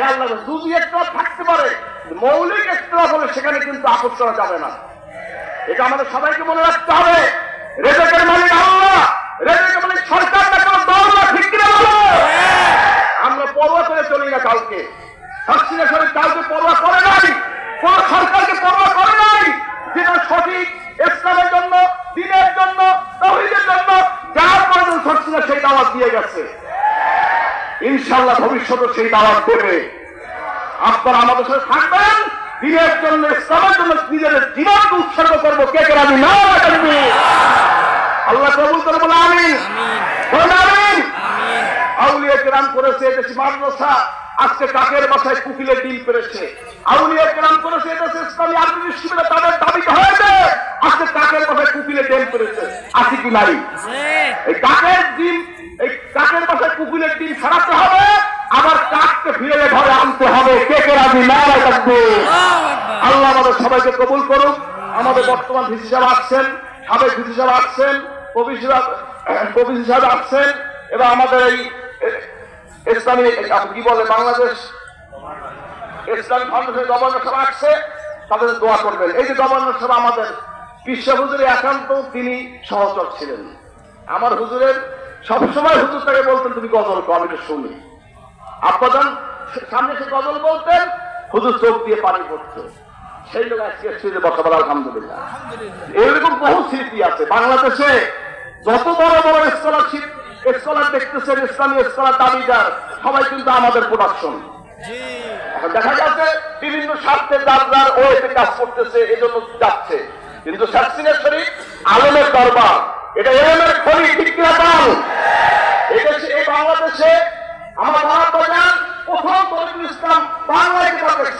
খেয়াল রাখবে যদি একটা থাকতে পারে মৌলিক একটা হলে সেখানে কিন্তু আপোষ করা যাবে না। এটা আমাদের সবাইকে মনে রাখতে হবে। রেজেকের মালিক সরকার আমরা পরোয়া করে চলি না কাউকে। সরকারকে পরোয়া করে নাই। যেটা সঠিক ইসলামের জন্য, দিনের জন্য, তহিদের জন্য, যার প্রয়োজন হাসিনা সেই দাওয়াত দিয়ে গেছে। ইনশাল্লাহ ভবিষ্যতে সেই দাওয়াত দেবে আপনারা আমাদের সাথে থাকবেন। দিনের জন্য ইসলামের জন্য নিজের জীবনকে উৎসর্গ করব। কে কে রাজি? না রাজি? আল্লাহ কবুল করে বলে আমিন। বলে আমিন। আউলিয়া কেরাম করেছে মাদ্রাসা। আজকে কাকের বাসায় কুকিলের ডিম পেরেছে। আউলিয়া কেরাম করেছে এদেশে ইসলামী আরবি বিশ্ববিদ্যালয় তাদের দাবিতে হয়েছে। আজকে কাকের বাসায় কুকিলের ডিম পেরেছে। আছে কি নাই? এই কাকের ডিম এই কাকের বাসায় কুকুরের ডিম সারাতে হবে, আবার কাককে ফিরে ঘরে আনতে হবে। কে কে রাজি? না থাকবে। আল্লাহ আমাদের সবাইকে কবুল করুক। আমাদের বর্তমান ভিসি সাহেব আসছেন, সাবেক ভিসি সাহেব আসছেন, কবি সাহেব কবি সাহেব আসছেন এবং আমাদের এই ইসলামী কি বলে, বাংলাদেশ ইসলামী ফাউন্ডেশনের গভর্নর সাহেব আসছে, তাদের দোয়া করবেন। এই যে গভর্নর সাহেব আমাদের বিশ্ব হুজুরে একান্ত তিনি সহচর ছিলেন। আমার হুজুরের সবসময় হুজুর তাকে বলতেন তুমি গজল কো আমি এটা শুনি। আব্বাজান সামনে সে গজল বলতেন হুজুর চোখ দিয়ে পানি পড়তো। সেই লোক আজকে বলা আলহামদুলিল্লাহ। এরকম বহু স্মৃতি আছে। বাংলাদেশে যত বড় বড় স্কলারশিপ স্কলার দেখতেছেন ইসলামী স্কলার দাবিদার সবাই কিন্তু আমাদের প্রোডাকশন দেখা যাচ্ছে বিভিন্ন স্বার্থে যার যার ওয়েতে কাজ করতেছে এজন্য যাচ্ছে। কিন্তু শাসিনের শরীফ আলমের দরবার এটা এলমের খনি ঠিক কিনা পাল এদেশে এই বাংলাদেশে আমার ভারত বাজার প্রথম তরিকুল ইসলাম বাংলায় কিতাব লেখছে